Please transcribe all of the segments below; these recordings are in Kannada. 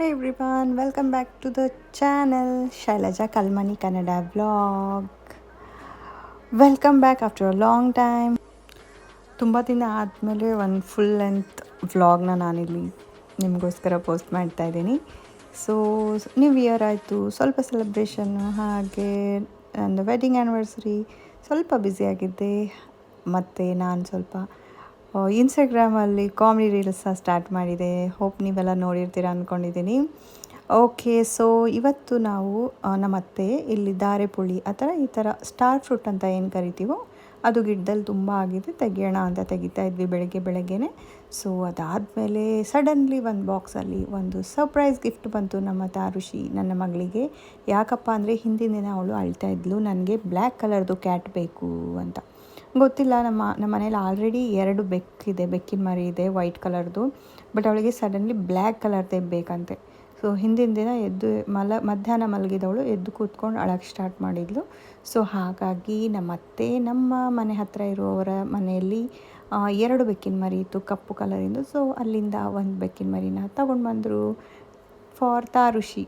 Hey everyone, welcome back to the channel Shailaja Kalmani Kannada vlog. Welcome back after a long time ತುಂಬ ದಿನ ಆದಮೇಲೆ ಒಂದು ಫುಲ್ ಲೆಂತ್ ವ್ಲಾಗ್ನ ನಾನಿಲ್ಲಿ ನಿಮಗೋಸ್ಕರ ಪೋಸ್ಟ್ ಮಾಡ್ತಾ ಇದ್ದೀನಿ ಸೊ ನ್ಯೂ ಇಯರ್ ಆಯಿತು ಸ್ವಲ್ಪ ಸೆಲೆಬ್ರೇಷನ್ನು ಹಾಗೆ ನನ್ನ ವೆಡ್ಡಿಂಗ್ ಆ್ಯನಿವರ್ಸರಿ ಸ್ವಲ್ಪ ಬ್ಯುಸಿಯಾಗಿದ್ದೆ ಮತ್ತು ನಾನು ಸ್ವಲ್ಪ ಇನ್ಸ್ಟಾಗ್ರಾಮಲ್ಲಿ ಕಾಮಿಡಿ ರೀಲ್ಸ್ನ ಸ್ಟಾರ್ಟ್ ಮಾಡಿದೆ. ಹೋಪ್ ನೀವೆಲ್ಲ ನೋಡಿರ್ತೀರ ಅಂದ್ಕೊಂಡಿದ್ದೀನಿ ಓಕೆ ಸೊ ಇವತ್ತು ನಾವು ಆ, ನಮ್ಮ ಅತ್ತೆ ಇಲ್ಲಿ ದಾರೆಪುಳಿ ಆ ಥರ ಈ ಥರ ಸ್ಟಾರ್ ಫ್ರೂಟ್ ಅಂತ ಏನು ಕರಿತೀವೋ ಅದು ಗಿಡದಲ್ಲಿ ತುಂಬ ಆಗಿದೆ ತೆಗಿಯೋಣ ಅಂತ ತೆಗಿತಾ ಇದ್ವಿ ಬೆಳಗ್ಗೆ ಬೆಳಗ್ಗೆನೆ. ಸೊ ಅದಾದಮೇಲೆ ಸಡನ್ಲಿ ಒಂದು ಬಾಕ್ಸಲ್ಲಿ ಒಂದು ಸರ್ಪ್ರೈಸ್ ಗಿಫ್ಟ್ ಬಂತು ನಮ್ಮ ತಾರುಷಿ ನನ್ನ ಮಗಳಿಗೆ. ಯಾಕಪ್ಪ ಅಂದರೆ ಹಿಂದಿನ ದಿನ ಅವಳು ಅಳ್ತಾ ಇದ್ಲು. ನನಗೆ ಬ್ಲ್ಯಾಕ್ ಕಲರ್ದು ಕ್ಯಾಟ್ ಬೇಕು ಅಂತ. ಗೊತ್ತಿಲ್ಲ, ನಮ್ಮ ನಮ್ಮ ಮನೇಲಿ ಆಲ್ರೆಡಿ ಎರಡು ಬೆಕ್ಕಿದೆ ಬೆಕ್ಕಿನ ಮರಿ ಇದೆ ವೈಟ್ ಕಲರ್ದು ಬಟ್ ಅವಳಿಗೆ ಸಡನ್ಲಿ ಬ್ಲ್ಯಾಕ್ ಕಲರ್ದೇ ಬೇಕಂತೆ ಸೊ ಹಿಂದಿನ ದಿನ ಎದ್ದು ಮಲ, ಮಧ್ಯಾಹ್ನ ಮಲಗಿದವಳು ಎದ್ದು ಕೂತ್ಕೊಂಡು ಅಳಕ್ಕೆ ಸ್ಟಾರ್ಟ್ ಮಾಡಿದ್ಲು. ಸೊ ಹಾಗಾಗಿ ನಮ್ಮ ಅತ್ತೆ ನಮ್ಮ ಮನೆ ಹತ್ತಿರ ಇರುವವರ ಮನೆಯಲ್ಲಿ ಎರಡು ಬೆಕ್ಕಿನ ಮರಿ ಇತ್ತು, ಕಪ್ಪು ಕಲರಿಂದು ಸೊ ಅಲ್ಲಿಂದ ಒಂದು ಬೆಕ್ಕಿನ ಮರಿನ ತಗೊಂಡು ಬಂದರು ಫಾರ್ ತಾರುಷಿ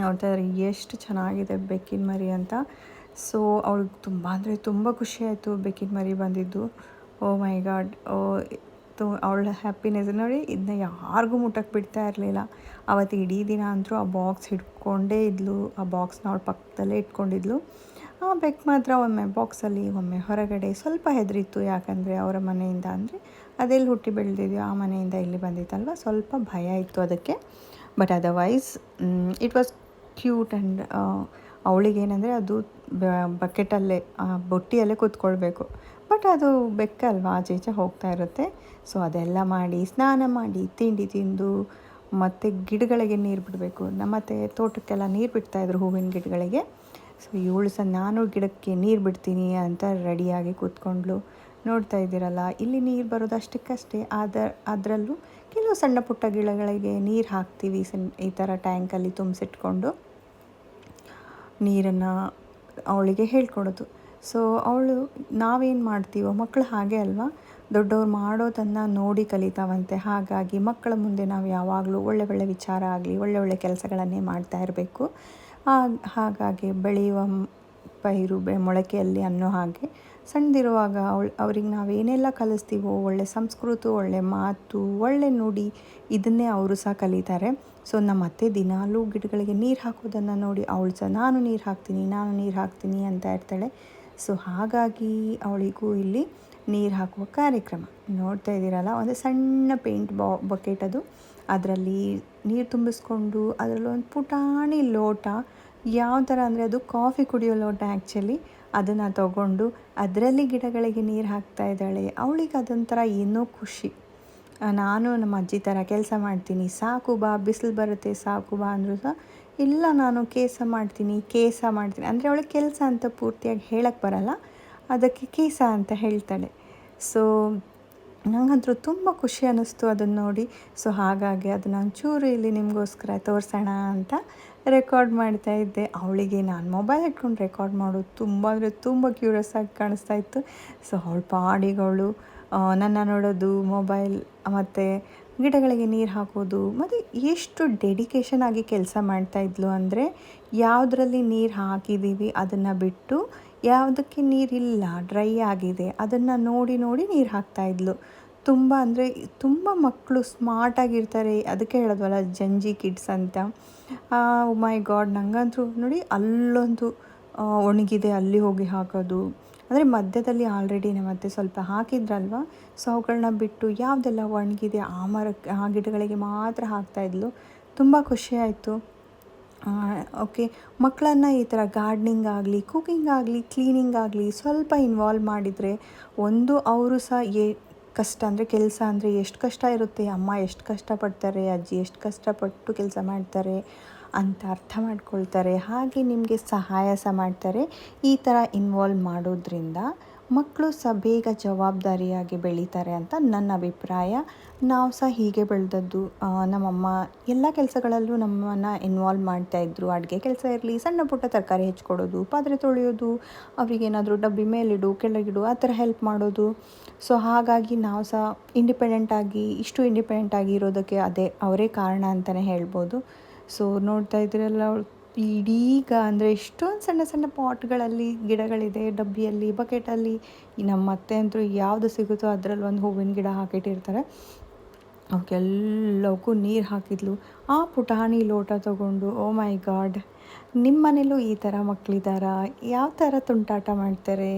ನೋಡ್ತಾ ಇದ್ದಾರೆ ಎಷ್ಟು ಚೆನ್ನಾಗಿದೆ ಬೆಕ್ಕಿನ ಮರಿ ಅಂತ. ಸೊ, ಅವಳಿಗೆ ತುಂಬ ಅಂದರೆ ತುಂಬ ಖುಷಿ ಆಯಿತು ಬೆಕ್ಕಿನ ಮರಿ ಬಂದಿದ್ದು. ಓ ಮೈ ಗಾಡ್. ಓ, ತು, ಅವಳ ಹ್ಯಾಪಿನೆಸ್ ನೋಡಿ ಇದನ್ನ ಯಾರಿಗೂ ಮುಟ್ಟಕ್ಕೆ ಬಿಡ್ತಾ ಇರಲಿಲ್ಲ. ಅವತ್ತು ಇಡೀ ದಿನ ಅಂತೂ ಆ ಬಾಕ್ಸ್ ಹಿಡ್ಕೊಂಡೇ ಇದ್ಲು. ಆ ಬಾಕ್ಸ್ನ ಅವಳ ಪಕ್ಕದಲ್ಲೇ ಇಟ್ಕೊಂಡಿದ್ಲು. ಆ ಬೆಕ್ ಮಾತ್ರ ಒಮ್ಮೆ ಬಾಕ್ಸಲ್ಲಿ, ಒಮ್ಮೆ ಹೊರಗಡೆ ಸ್ವಲ್ಪ ಹೆದರಿತ್ತು. ಯಾಕಂದರೆ ಅವರ ಮನೆಯಿಂದ ಅಂದರೆ ಅದೆಲ್ಲಿ ಹುಟ್ಟಿ ಬೆಳೆದಿದೆಯೋ ಆ ಮನೆಯಿಂದ ಇಲ್ಲಿ ಬಂದಿತ್ತಲ್ವ? ಸ್ವಲ್ಪ ಭಯ ಇತ್ತು ಅದಕ್ಕೆ. But otherwise it was cute and ಅವಳಿಗೇನೆಂದರೆ ಅದು ಬಕೆಟಲ್ಲೇ ಬೊಟ್ಟಿಯಲ್ಲೇ ಕೂತ್ಕೊಳ್ಬೇಕು. ಬಟ್ ಅದು ಬೆಕ್ಕಲ್ವಾ ಆಚೆ ಈಚೆ ಹೋಗ್ತಾ ಇರುತ್ತೆ. ಸೊ ಅದೆಲ್ಲ ಮಾಡಿ, ಸ್ನಾನ ಮಾಡಿ, ತಿಂಡಿ ತಿಂದು, ಮತ್ತು ಗಿಡಗಳಿಗೆ ನೀರು ಬಿಡಬೇಕು. ನಮ್ಮತ್ತೆ ತೋಟಕ್ಕೆಲ್ಲ ನೀರು ಬಿಡ್ತಾಯಿದ್ರು ಹೂವಿನ ಗಿಡಗಳಿಗೆ. ಸೊ ಇವಳು ಸಹ, ನಾನು ಗಿಡಕ್ಕೆ ನೀರು ಬಿಡ್ತೀನಿ ಅಂತ ರೆಡಿಯಾಗಿ ಕೂತ್ಕೊಂಡ್ಳು. ನೋಡ್ತಾ ಇದ್ದೀರಲ್ಲ, ಇಲ್ಲಿ ನೀರು ಬರೋದು ಅಷ್ಟಕ್ಕಷ್ಟೇ. ಆದ, ಅದರಲ್ಲೂ ಕೆಲವು ಸಣ್ಣ ಪುಟ್ಟ ಗಿಡಗಳಿಗೆ ನೀರು ಹಾಕ್ತೀವಿ, ಸಣ್ಣ ಈ ಥರ ಟ್ಯಾಂಕಲ್ಲಿ ತುಂಬಿಸಿಟ್ಕೊಂಡು. ನೀರನ್ನು ಅವಳಿಗೆ ಹೇಳ್ಕೊಡೋದು. ಸೊ ಅವಳು ನಾವೇನು ಮಾಡ್ತೀವೋ ಮಕ್ಕಳು ಹಾಗೆ ಅಲ್ವಾ? ದೊಡ್ಡವ್ರು ಮಾಡೋದನ್ನು ನೋಡಿ ಕಲಿತಾವಂತೆ. ಹಾಗಾಗಿ ಮಕ್ಕಳ ಮುಂದೆ ನಾವು ಯಾವಾಗಲೂ ಒಳ್ಳೆ ಒಳ್ಳೆ ವಿಚಾರ ಆಗಲಿ, ಒಳ್ಳೆ ಒಳ್ಳೆ ಕೆಲಸಗಳನ್ನೇ ಮಾಡ್ತಾ ಇರಬೇಕು. ಹಾಗಾಗಿ ಬೆಳೆಯುವ ಪೈರು ಬೆ ಮೊಳಕೆಯಲ್ಲಿ ಅನ್ನೋ ಹಾಗೆ ಸಣ್ಣದಿರುವಾಗ ಅವಳು, ಅವ್ರಿಗೆ ನಾವೇನೆಲ್ಲ ಕಲಿಸ್ತೀವೋ ಒಳ್ಳೆ ಸಂಸ್ಕೃತಿ, ಒಳ್ಳೆ ಮಾತು, ಒಳ್ಳೆ ನುಡಿ ಇದನ್ನೇ ಅವರು ಸಹ ಕಲಿತಾರೆ. ಸೊ, ನಮ್ಮ ಅತ್ತೆ ದಿನಾಲೂ ಗಿಡಗಳಿಗೆ ನೀರು ಹಾಕೋದನ್ನು ನೋಡಿ, ಅವಳು ಸಹ ನಾನು ನೀರು ಹಾಕ್ತೀನಿ, ನಾನು ನೀರು ಹಾಕ್ತೀನಿ ಅಂತ ಇರ್ತಾಳೆ ಸೊ, ಹಾಗಾಗಿ ಅವಳಿಗೂ ಇಲ್ಲಿ ನೀರು ಹಾಕುವ ಕಾರ್ಯಕ್ರಮ. ನೋಡ್ತಾ ಇದ್ದೀರಲ್ಲ, ಒಂದು ಸಣ್ಣ ಪೇಂಟ್ ಬಾ, ಬಕೆಟ್ ಅದು. ಅದರಲ್ಲಿ ನೀರು ತುಂಬಿಸ್ಕೊಂಡು, ಅದರಲ್ಲೊಂದು ಪುಟಾಣಿ ಲೋಟ ಯಾವ ಥರ ಅಂದರೆ ಅದು ಕಾಫಿ ಕುಡಿಯೋ ಲೋಟ ಆ್ಯಕ್ಚುಲಿ ಅದನ್ನು ತಗೊಂಡು ಅದರಲ್ಲಿ ಗಿಡಗಳಿಗೆ ನೀರು ಹಾಕ್ತಾ ಇದ್ದಾಳೆ. ಅವಳಿಗೆ ಅದೊಂಥರ ಏನೋ ಖುಷಿ. ನಾನು ನಮ್ಮ ಅಜ್ಜಿ ಥರ ಕೆಲಸ ಮಾಡ್ತೀನಿ. ಸಾಕು ಬಾ, ಬಿಸಿಲು ಬರುತ್ತೆ, ಸಾಕು ಬಾ ಅಂದರೂ ಸಹ ಇಲ್ಲ, ನಾನು ಕೇಸ ಮಾಡ್ತೀನಿ ಕೇಸ ಮಾಡ್ತೀನಿ. ಅಂದರೆ ಅವಳು ಕೆಲಸ ಅಂತ ಪೂರ್ತಿಯಾಗಿ ಹೇಳಕ್ಕೆ ಬರಲ್ಲ. ಅದಕ್ಕೆ ಕೇಸ ಅಂತ ಹೇಳ್ತಾಳೆ. ಸೊ ನಂಗಂತೂ ತುಂಬ ಖುಷಿ ಅನ್ನಿಸ್ತು ಅದನ್ನು ನೋಡಿ. ಸೊ ಹಾಗಾಗಿ ಅದನ್ನ ಒಂಚೂರು ಇಲ್ಲಿ ನಿಮಗೋಸ್ಕರ ತೋರಿಸೋಣ ಅಂತ ರೆಕಾರ್ಡ್ ಮಾಡ್ತಾ ಇದ್ದೆ. ಅವಳಿಗೆ ನಾನು ಮೊಬೈಲ್ ಇಟ್ಕೊಂಡು ರೆಕಾರ್ಡ್ ಮಾಡೋದು ತುಂಬ, ಅಂದರೆ ತುಂಬ ಕ್ಯೂರಿಯಸ್ ಆಗಿ ಕಾಣಿಸ್ತಾ ಇತ್ತು. ಸೊ ಅವಳ ಪಾಡಿಗಳು ನನ್ನ ನೋಡೋದು ಮೊಬೈಲ್ ಮತ್ತು ಗಿಡಗಳಿಗೆ ನೀರು ಹಾಕೋದು, ಮತ್ತು ಎಷ್ಟು ಡೆಡಿಕೇಶನ್ ಆಗಿ ಕೆಲಸ ಮಾಡ್ತಾಯಿದ್ಲು ಅಂದರೆ, ಯಾವುದರಲ್ಲಿ ನೀರು ಹಾಕಿದ್ದೀವಿ ಅದನ್ನು ಬಿಟ್ಟು ಯಾವುದಕ್ಕೆ ನೀರಿಲ್ಲ ಡ್ರೈ ಆಗಿದೆ. ಅದನ್ನು ನೋಡಿ ನೋಡಿ ನೀರು ಹಾಕ್ತಾಯಿದ್ಲು ತುಂಬ ಅಂದರೆ ತುಂಬ ಮಕ್ಕಳು ಸ್ಮಾರ್ಟಾಗಿರ್ತಾರೆ ಅದಕ್ಕೆ ಹೇಳೋದ್ವಲ್ಲ ಜಂಜಿ ಕಿಡ್ಸ್ ಅಂತ. ಮೈ ಗಾಡ್ ನಂಗಂತೂ ನೋಡಿ ಅಲ್ಲೊಂದು ಒಣಗಿದೆ ಅಲ್ಲಿ ಹೋಗಿ ಹಾಕೋದು. ಅಂದರೆ ಮಧ್ಯದಲ್ಲಿ ಆಲ್ರೆಡಿ ಮತ್ತೆ ಸ್ವಲ್ಪ ಹಾಕಿದ್ರಲ್ವ? ಸೊ ಅವುಗಳನ್ನ ಬಿಟ್ಟು ಯಾವುದೆಲ್ಲ ಒಣಗಿದೆ, ಆ ಮರಕ್ಕೆ ಆ ಗಿಡಗಳಿಗೆ ಮಾತ್ರ ಹಾಕ್ತಾಯಿದ್ಲು ತುಂಬ ಖುಷಿಯಾಯಿತು ಓಕೆ ಮಕ್ಕಳನ್ನು ಈ ಥರ ಗಾರ್ಡ್ನಿಂಗ್ ಆಗಲಿ ಕುಕಿಂಗ್ ಆಗಲಿ ಕ್ಲೀನಿಂಗ್ ಆಗಲಿ ಸ್ವಲ್ಪ ಇನ್ವಾಲ್ವ್ ಮಾಡಿದರೆ ಒಂದು ಅವರು ಸಹ ಏ ಕಷ್ಟ ಅಂದರೆ ಕೆಲಸ ಅಂದರೆ ಎಷ್ಟು ಕಷ್ಟ ಇರುತ್ತೆ, ಅಮ್ಮ ಎಷ್ಟು ಕಷ್ಟಪಡ್ತಾರೆ, ಅಜ್ಜಿ ಎಷ್ಟು ಕಷ್ಟಪಟ್ಟು ಕೆಲಸ ಮಾಡ್ತಾರೆ ಅಂತ ಅರ್ಥ ಮಾಡ್ಕೊಳ್ತಾರೆ. ಹಾಗೆ ನಿಮಗೆ ಸಹಾಯ ಸಹ ಮಾಡ್ತಾರೆ ಈ ಥರ ಇನ್ವಾಲ್ವ್ ಮಾಡೋದ್ರಿಂದ. ಮಕ್ಕಳು ಸಹ ಬೇಗ ಜವಾಬ್ದಾರಿಯಾಗಿ ಬೆಳೀತಾರೆ ಅಂತ ನನ್ನ ಅಭಿಪ್ರಾಯ. ನಾವು ಸಹ ಹೀಗೆ ಬೆಳೆದದ್ದು ನಮ್ಮಮ್ಮ ಎಲ್ಲ ಕೆಲಸಗಳಲ್ಲೂ ನಮ್ಮನ್ನು ಇನ್ವಾಲ್ವ್ ಮಾಡ್ತಾಯಿದ್ರು ಅಡುಗೆ ಕೆಲಸ ಇರಲಿ, ಸಣ್ಣ ಪುಟ್ಟ ತರಕಾರಿ ಹೆಚ್ಕೊಡೋದು, ಪಾತ್ರೆ ತೊಳೆಯೋದು, ಅವರಿಗೇನಾದರೂ ಡಬ್ಬಿ ಮೇಲಿಡು, ಕೆಳಗಿಡು, ಆ ಥರ ಹೆಲ್ಪ್ ಮಾಡೋದು. ಸೊ ಹಾಗಾಗಿ ನಾವು ಸಹ ಇಂಡಿಪೆಂಡೆಂಟ್ ಆಗಿ, ಇಷ್ಟು ಇಂಡಿಪೆಂಡೆಂಟಾಗಿ ಇರೋದಕ್ಕೆ ಅದೇ ಅವರೇ ಕಾರಣ ಅಂತಲೇ ಹೇಳ್ಬೋದು. ಸೊ ನೋಡ್ತಾ ಇದ್ರಲ್ಲ ಇಡೀಗ ಅಂದರೆ ಎಷ್ಟೊಂದು ಸಣ್ಣ ಸಣ್ಣ ಪಾಟ್ಗಳಲ್ಲಿ ಗಿಡಗಳಿದೆ, ಡಬ್ಬಿಯಲ್ಲಿ, ಬಕೆಟಲ್ಲಿ ನಮ್ಮ ಅತ್ತೆ ಅಂತೂ ಯಾವುದು ಸಿಗುತ್ತೋ ಅದರಲ್ಲಿ ಒಂದು ಹೂವಿನ ಗಿಡ ಹಾಕಿಟ್ಟಿರ್ತಾರೆ. ಅವಕ್ಕೆಲ್ಲವಕ್ಕೂ ನೀರು ಹಾಕಿದ್ಲು. ಆ ಪುಟಾಣಿ ಲೋಟ ತೊಗೊಂಡು, ಓ ಮೈ ಗಾಡ್ ನಿಮ್ಮ ಮನೇಲೂ ಈ ಥರ ಮಕ್ಕಳಿದ್ದಾರಾ ಯಾವ ಥರ ತುಂಟಾಟ ಮಾಡ್ತಾರೆ?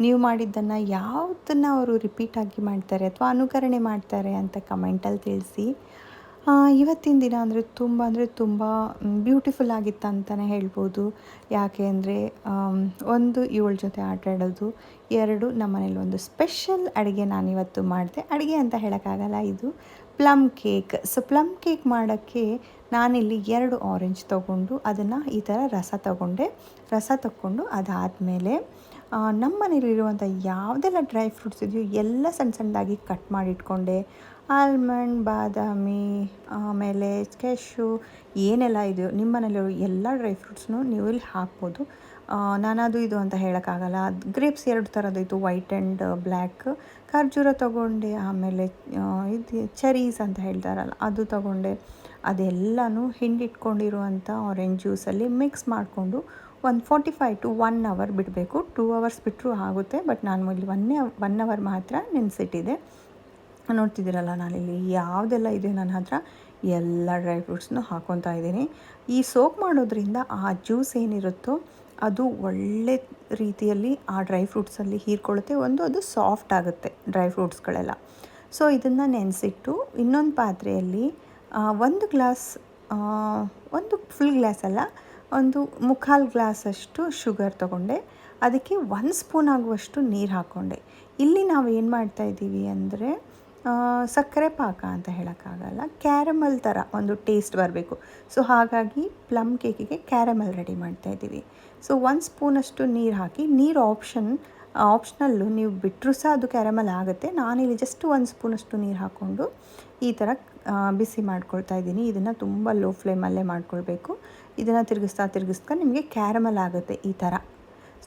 ನೀವು ಮಾಡಿದ್ದನ್ನು ಯಾವುದನ್ನು ಅವರು ರಿಪೀಟಾಗಿ ಮಾಡ್ತಾರೆ ಅಥವಾ ಅನುಕರಣೆ ಮಾಡ್ತಾರೆ? ಅಂತ ಕಮೆಂಟಲ್ಲಿ ತಿಳಿಸಿ. ಇವತ್ತಿನ ದಿನ ಅಂದರೆ ತುಂಬ ಅಂದರೆ ತುಂಬ ಬ್ಯೂಟಿಫುಲ್ ಆಗಿತ್ತು ಅಂತಲೇ ಹೇಳ್ಬೋದು. ಯಾಕೆ ಅಂದರೆ ಒಂದು ಇವಳ ಜೊತೆ ಆಟ ಆಡೋದು ಎರಡು ನಮ್ಮ ಮನೇಲಿ ಒಂದು ಸ್ಪೆಷಲ್ ಅಡುಗೆ ನಾನಿವತ್ತು ಮಾಡಿದೆ. ಅಡುಗೆ ಅಂತ ಹೇಳೋಕ್ಕಾಗಲ್ಲ ಇದು. Plum cake so plum cake ಮಾಡೋಕ್ಕೆ ನಾನಿಲ್ಲಿ ಎರಡು ಆರೆಂಜ್ ತೊಗೊಂಡು ಅದನ್ನು ಈ ಥರ ರಸ ತಗೊಂಡೆ. ರಸ ತಗೊಂಡು ಅದಾದಮೇಲೆ ನಮ್ಮ ಮನೇಲಿರುವಂಥ ಯಾವುದೆಲ್ಲ ಡ್ರೈ ಫ್ರೂಟ್ಸ್ ಇದೆಯೋ ಎಲ್ಲ ಸಣ್ಣ ಸಣ್ಣದಾಗಿ ಕಟ್ ಮಾಡಿ ಇಟ್ಕೊಂಡೆ ಆಲ್ಮಂಡ್, ಬಾದಾಮಿ, ಆಮೇಲೆ ಕ್ಯಾಶು ಏನೆಲ್ಲ ಇದೆಯೋ ನಿಮ್ಮ ಮನೇಲಿರೋ ಎಲ್ಲ ಡ್ರೈ ಫ್ರೂಟ್ಸ್ನು ನೀವು ಇಲ್ಲಿ ಹಾಕ್ಬೋದು. ನಾನದು ಇದು ಅಂತ ಹೇಳೋಕ್ಕಾಗಲ್ಲ. ಗ್ರೇಪ್ಸ್ ಎರಡು ಥರದ್ದು ಇತ್ತು, ವೈಟ್ ಆ್ಯಂಡ್ ಬ್ಲ್ಯಾಕ್. ಖರ್ಜೂರ ತೊಗೊಂಡೆ, ಆಮೇಲೆ ಇದು ಚೆರೀಸ್ ಅಂತ ಹೇಳ್ತಾರಲ್ಲ, ಅದು ತೊಗೊಂಡೆ. ಅದೆಲ್ಲನೂ ಹಿಂಡಿಟ್ಕೊಂಡಿರುವಂಥ ಆರೆಂಜ್ ಜ್ಯೂಸಲ್ಲಿ ಮಿಕ್ಸ್ ಮಾಡಿಕೊಂಡು ಒಂದು forty five to one hour ಬಿಡಬೇಕು. ಟೂ ಅವರ್ಸ್ ಬಿಟ್ಟರೂ ಆಗುತ್ತೆ ಬಟ್ ನಾನು ಇಲ್ಲಿ ಒನ್ನೇ ಒನ್ ಅವರ್ ಮಾತ್ರ ನೆನೆಸಿಟ್ಟಿದೆ ನೋಡ್ತಿದ್ದೀರಲ್ಲ, ನಾನಿಲ್ಲಿ ಯಾವುದೆಲ್ಲ ಇದೆ ನನ್ನ ಹತ್ರ? ಎಲ್ಲ ಡ್ರೈ ಫ್ರೂಟ್ಸ್ನು ಹಾಕ್ಕೊತಾ ಇದ್ದೀನಿ. ಈ ಸೋಪ್ ಮಾಡೋದ್ರಿಂದ ಆ ಜ್ಯೂಸ್ ಏನಿರುತ್ತೋ, ಅದು ಒಳ್ಳೆ ರೀತಿಯಲ್ಲಿ ಆ ಡ್ರೈ ಫ್ರೂಟ್ಸಲ್ಲಿ ಹೀರ್ಕೊಳ್ಳುತ್ತೆ. ಒಂದು ಅದು ಸಾಫ್ಟ್ ಆಗುತ್ತೆ ಡ್ರೈ ಫ್ರೂಟ್ಸ್ಗಳೆಲ್ಲ. ಸೊ, ಇದನ್ನು ನೆನೆಸಿಟ್ಟು ಇನ್ನೊಂದು ಪಾತ್ರೆಯಲ್ಲಿ ಒಂದು ಗ್ಲಾಸ್ ಒಂದು ಫುಲ್ ಗ್ಲಾಸ್ ಅಲ್ಲ, ಒಂದು ಮುಕ್ಕಾಲು ಗ್ಲಾಸಷ್ಟು ಶುಗರ್ ತೊಗೊಂಡೆ. ಅದಕ್ಕೆ ಒಂದು ಸ್ಪೂನ್ ಆಗುವಷ್ಟು ನೀರು ಹಾಕ್ಕೊಂಡೆ ಇಲ್ಲಿ ನಾವು ಏನು ಮಾಡ್ತಾಯಿದ್ದೀವಿ ಅಂದರೆ ಸಕ್ಕರೆ ಪಾಕ ಅಂತ ಹೇಳೋಕ್ಕಾಗಲ್ಲ, ಕ್ಯಾರಮಲ್ ಥರ ಒಂದು ಟೇಸ್ಟ್ ಬರಬೇಕು. ಸೊ ಹಾಗಾಗಿ ಪ್ಲಮ್ ಕೇಕಿಗೆ ಕ್ಯಾರಮಲ್ ರೆಡಿ ಮಾಡ್ತಾ ಇದ್ದೀವಿ. ಸೊ ಒಂದು ಸ್ಪೂನಷ್ಟು ನೀರು ಹಾಕಿ, ನೀರು ಆಪ್ಷನ್ ಆಪ್ಷನಲ್ಲು ನೀವು ಬಿಟ್ಟರೂ ಸಹ ಅದು ಕ್ಯಾರಮಲ್ ಆಗುತ್ತೆ. ನಾನಿಲ್ಲಿ ಜಸ್ಟ್ ಒಂದು ಸ್ಪೂನಷ್ಟು ನೀರು ಹಾಕ್ಕೊಂಡು ಈ ಥರ ಬಿಸಿ ಮಾಡ್ಕೊಳ್ತಾ ಇದ್ದೀನಿ. ಇದನ್ನು ತುಂಬ ಲೋ ಫ್ಲೇಮಲ್ಲೇ ಮಾಡ್ಕೊಳ್ಬೇಕು. ಇದನ್ನು ತಿರುಗಿಸ್ತಾ ತಿರುಗಿಸ್ತಾ ನಿಮಗೆ ಕ್ಯಾರಮಲ್ ಆಗುತ್ತೆ ಈ ಥರ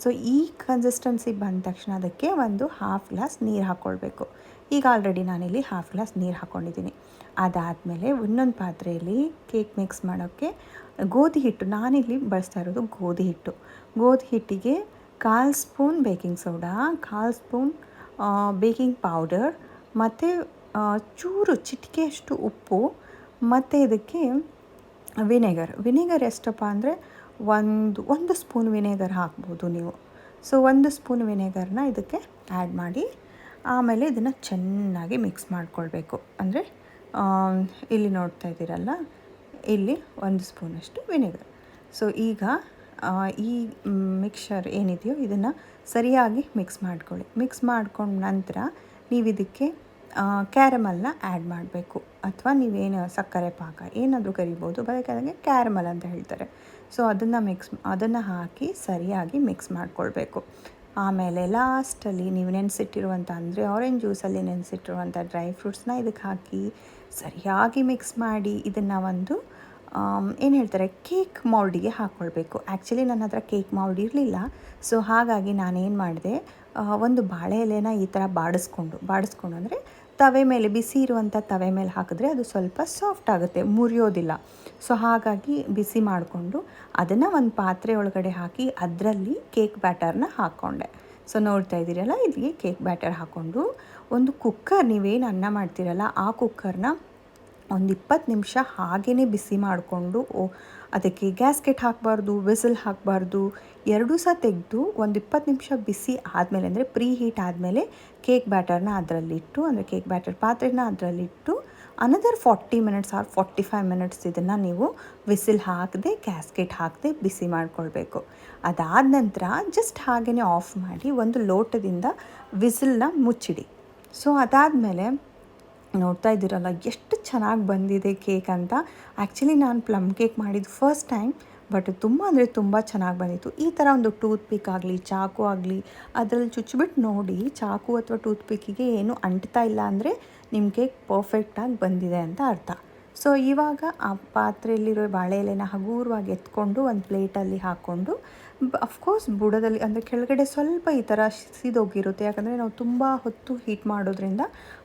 ಸೊ ಈ ಕನ್ಸಿಸ್ಟೆನ್ಸಿ ಬಂದ ತಕ್ಷಣ ಅದಕ್ಕೆ ಒಂದು ಹಾಫ್ ಗ್ಲಾಸ್ ನೀರು ಹಾಕ್ಕೊಳ್ಬೇಕು ಈಗ ಆಲ್ರೆಡಿ ನಾನಿಲ್ಲಿ ಹಾಫ್ ಗ್ಲಾಸ್ ನೀರು ಹಾಕ್ಕೊಂಡಿದ್ದೀನಿ ಅದಾದಮೇಲೆ ಇನ್ನೊಂದು ಪಾತ್ರೆಯಲ್ಲಿ ಕೇಕ್ ಮಿಕ್ಸ್ ಮಾಡೋಕ್ಕೆ ಗೋಧಿ ಹಿಟ್ಟು, ನಾನಿಲ್ಲಿ ಬಳಸ್ತಾ ಇರೋದು ಗೋಧಿ ಹಿಟ್ಟು. ಗೋಧಿ ಹಿಟ್ಟಿಗೆ ಕಾಲು ಸ್ಪೂನ್ ಬೇಕಿಂಗ್ ಸೋಡಾ ಕಾಲು ಸ್ಪೂನ್ ಬೇಕಿಂಗ್ ಪೌಡರ್ ಮತ್ತು ಚೂರು ಚಿಟಿಕೆಯಷ್ಟು ಉಪ್ಪು, ಮತ್ತು ಇದಕ್ಕೆ ವಿನೆಗರ್ ವಿನೆಗರ್ ಎಷ್ಟಪ್ಪ ಅಂದರೆ ಒಂದು ಒಂದು ಸ್ಪೂನ್ ವಿನೆಗರ್ ಹಾಕ್ಬೋದು ನೀವು. ಸೊ ಒಂದು ಸ್ಪೂನ್ ವಿನೆಗರ್ನ ಇದಕ್ಕೆ ಆ್ಯಡ್ ಮಾಡಿ ಆಮೇಲೆ ಇದನ್ನು ಚೆನ್ನಾಗಿ ಮಿಕ್ಸ್ ಮಾಡಿಕೊಳ್ಬೇಕು. ಅಂದರೆ ಇಲ್ಲಿ ನೋಡ್ತಾ ಇದ್ದೀರಲ್ಲ, ಇಲ್ಲಿ ಒಂದು ಸ್ಪೂನಷ್ಟು ವಿನೆಗರ್. ಸೊ ಈಗ ಈ ಮಿಕ್ಸರ್ ಏನಿದೆಯೋ ಇದನ್ನು ಸರಿಯಾಗಿ ಮಿಕ್ಸ್ ಮಾಡ್ಕೊಳ್ಳಿ. ಮಿಕ್ಸ್ ಮಾಡ್ಕೊಂಡ ನಂತರ ನೀವು ಇದಕ್ಕೆ ಕ್ಯಾರಮಲ್ನ ಆ್ಯಡ್ ಮಾಡಬೇಕು. ಅಥವಾ ನೀವೇನು ಸಕ್ಕರೆ ಪಾಕ ಏನಾದರೂ ಕರಿಬೋದು ಅದಕ್ಕೆ ಕ್ಯಾರಮಲ್ ಅಂತ ಹೇಳ್ತಾರೆ. ಸೊ ಅದನ್ನು ಮಿಕ್ಸ್ ಅದನ್ನು ಹಾಕಿ ಸರಿಯಾಗಿ ಮಿಕ್ಸ್ ಮಾಡಿಕೊಳ್ಬೇಕು. ಆಮೇಲೆ ಲಾಸ್ಟಲ್ಲಿ ನೀವು ನೆನೆಸಿಟ್ಟಿರುವಂಥ ಅಂದರೆ ಆರೆಂಜ್ ಜ್ಯೂಸಲ್ಲಿ ನೆನೆಸಿಟ್ಟಿರುವಂಥ ಡ್ರೈ ಫ್ರೂಟ್ಸ್ನ ಇದಕ್ಕೆ ಹಾಕಿ ಸರಿಯಾಗಿ ಮಿಕ್ಸ್ ಮಾಡಿ ಇದನ್ನು ಒಂದು ಏನು ಹೇಳ್ತಾರೆ ಕೇಕ್ ಮೌಲ್ಡಿಗೆ ಹಾಕ್ಕೊಳ್ಬೇಕು ಆ್ಯಕ್ಚುಲಿ ನನ್ನ ಹತ್ರ ಕೇಕ್ ಮೌಲ್ಡ್ ಇರಲಿಲ್ಲ. ಸೊ ಹಾಗಾಗಿ ನಾನೇನು ಮಾಡಿದೆ ಒಂದು ಬಾಳೆ ಎಲೆನ ಈ ಥರ ಬಾಡಿಸ್ಕೊಂಡು ಬಾಡಿಸ್ಕೊಂಡು ಅಂದರೆ ತವೆ ಮೇಲೆ, ಬಿಸಿ ಇರುವಂಥ ತವೆ ಮೇಲೆ ಹಾಕಿದ್ರೆ ಅದು ಸ್ವಲ್ಪ ಸಾಫ್ಟ್ ಆಗುತ್ತೆ, ಮುರಿಯೋದಿಲ್ಲ. ಸೊ ಹಾಗಾಗಿ ಬಿಸಿ ಮಾಡಿಕೊಂಡು ಅದನ್ನು ಒಂದು ಪಾತ್ರೆ ಒಳಗಡೆ ಹಾಕಿ ಅದರಲ್ಲಿ ಕೇಕ್ ಬ್ಯಾಟರ್ನ ಹಾಕ್ಕೊಂಡೆ ಸೊ ನೋಡ್ತಾ ಇದ್ದೀರಲ್ಲ ಇಲ್ಲಿಗೆ ಕೇಕ್ ಬ್ಯಾಟರ್ ಹಾಕ್ಕೊಂಡು ಒಂದು ಕುಕ್ಕರ್ ನೀವೇನು ಅನ್ನ ಮಾಡ್ತೀರಲ್ಲ, ಆ ಕುಕ್ಕರ್ನ ಒಂದು ಇಪ್ಪತ್ತು ನಿಮಿಷ ಹಾಗೇ ಬಿಸಿ ಮಾಡಿಕೊಂಡು ಅದಕ್ಕೆ ಗ್ಯಾಸ್ಕೆಟ್ ಹಾಕಬಾರ್ದು ವಿಸಿಲ್ ಹಾಕಬಾರ್ದು, ಎರಡೂ ಸಹ ತೆಗೆದು ಒಂದು ಇಪ್ಪತ್ತು ನಿಮಿಷ ಬಿಸಿ ಆದಮೇಲೆ ಅಂದರೆ ಪ್ರೀ ಹೀಟ್ ಆದಮೇಲೆ ಕೇಕ್ ಬ್ಯಾಟರ್ನ ಅದರಲ್ಲಿಟ್ಟು, ಅಂದರೆ ಕೇಕ್ ಬ್ಯಾಟರ್ ಪಾತ್ರೆನ ಅದರಲ್ಲಿಟ್ಟು another forty minutes or forty five minutes ಇದನ್ನು ನೀವು ವಿಸಿಲ್ ಹಾಕದೆ ಗ್ಯಾಸ್ಕೆಟ್ ಹಾಕದೆ ಬಿಸಿ ಮಾಡಿಕೊಳ್ಬೇಕು. ಅದಾದ ನಂತರ ಜಸ್ಟ್ ಹಾಗೇ ಆಫ್ ಮಾಡಿ ಒಂದು ಲೋಟದಿಂದ ವಿಸಿಲ್ನ ಮುಚ್ಚಿಡಿ. ಸೊ ಅದಾದಮೇಲೆ ನೋಡ್ತಾ ಇದ್ದೀರಲ್ಲ, ಎಷ್ಟು ಚೆನ್ನಾಗಿ ಬಂದಿದೆ ಕೇಕ್ ಅಂತ. ಆ್ಯಕ್ಚುಲಿ ನಾನು ಪ್ಲಮ್ ಕೇಕ್ ಮಾಡಿದ್ದು ಫಸ್ಟ್ ಟೈಮ್ ಬಟ್ ತುಂಬ ಅಂದರೆ ತುಂಬ ಚೆನ್ನಾಗಿ ಬಂದಿತ್ತು. ಈ ಥರ ಒಂದು ಟೂತ್ ಪಿಕ್ ಆಗಲಿ, ಚಾಕು ಆಗಲಿ, ಅದರಲ್ಲಿ ಚುಚ್ಚಿಬಿಟ್ಟು ನೋಡಿ, ಚಾಕು ಅಥವಾ ಟೂತ್ ಪಿಕ್ಕಿಗೆ ಏನು ಅಂಟ್ತಾ ಇಲ್ಲ ಅಂದರೆ ನಿಮ್ಮ ಕೇಕ್ ಪರ್ಫೆಕ್ಟಾಗಿ ಬಂದಿದೆ ಅಂತ ಅರ್ಥ. ಸೊ ಇವಾಗ ಆ ಪಾತ್ರೆಯಲ್ಲಿರೋ ಬಾಳೆ ಎಲೆನ ಹಗೂರವಾಗಿ ಎತ್ಕೊಂಡು ಒಂದು ಪ್ಲೇಟಲ್ಲಿ ಹಾಕ್ಕೊಂಡು ಅಫ್ಕೋರ್ಸ್ ಬುಡದಲ್ಲಿ ಅಂದರೆ ಕೆಳಗಡೆ ಸ್ವಲ್ಪ ಈ ಥರ ಸಿದೋಗಿರುತ್ತೆ. ಯಾಕಂದರೆ ನಾವು ತುಂಬ ಹೊತ್ತು ಹೀಟ್ ಮಾಡೋದ್ರಿಂದ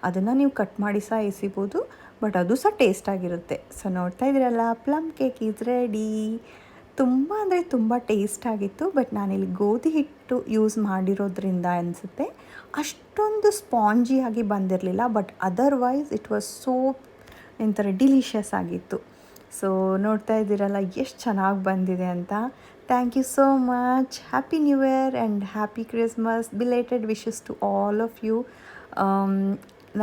ಅದನ್ನು ನೀವು ಕಟ್ ಮಾಡಿ ಸಹ ಎಸಿಬೋದು ಬಟ್ ಅದು ಸಹ ಟೇಸ್ಟ್ ಆಗಿರುತ್ತೆ. ಸೊ ನೋಡ್ತಾ ಇದ್ದೀರಲ್ಲ ಪ್ಲಮ್ ಕೇಕ್ ಈಸ್ ರೆಡಿ ತುಂಬ ಅಂದರೆ ತುಂಬ ಟೇಸ್ಟ್ ಆಗಿತ್ತು ಬಟ್ ನಾನಿಲ್ಲಿ ಗೋಧಿ ಹಿಟ್ಟು ಯೂಸ್ ಮಾಡಿರೋದ್ರಿಂದ ಅನಿಸುತ್ತೆ. ಅಷ್ಟೊಂದು ಸ್ಪಾಂಜಿಯಾಗಿ ಬಂದಿರಲಿಲ್ಲ but otherwise it was so ಒಂಥರ ಡಿಲಿಷಿಯಸ್ ಆಗಿತ್ತು. ಸೊ ನೋಡ್ತಾ ಇದ್ದೀರಲ್ಲ, ಎಷ್ಟು ಚೆನ್ನಾಗಿ ಬಂದಿದೆ ಅಂತ. Thank you so much happy new year and happy Christmas belated wishes to all of you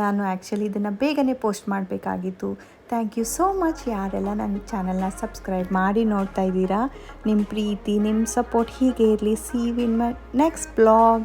ನಾನು ಆ್ಯಕ್ಚುಲಿ ಇದನ್ನು ಬೇಗನೆ ಪೋಸ್ಟ್ ಮಾಡಬೇಕಾಗಿತ್ತು. ಥ್ಯಾಂಕ್ ಯು ಸೋ ಮಚ್ ಯಾರೆಲ್ಲ ನನ್ನ ಚಾನಲ್ನ ಸಬ್ಸ್ಕ್ರೈಬ್ ಮಾಡಿ ನೋಡ್ತಾ ಇದ್ದೀರಾ ನಿಮ್ಮ ಪ್ರೀತಿ ನಿಮ್ಮ ಸಪೋರ್ಟ್ ಹೀಗೆ ಇರಲಿ. See you in my next blog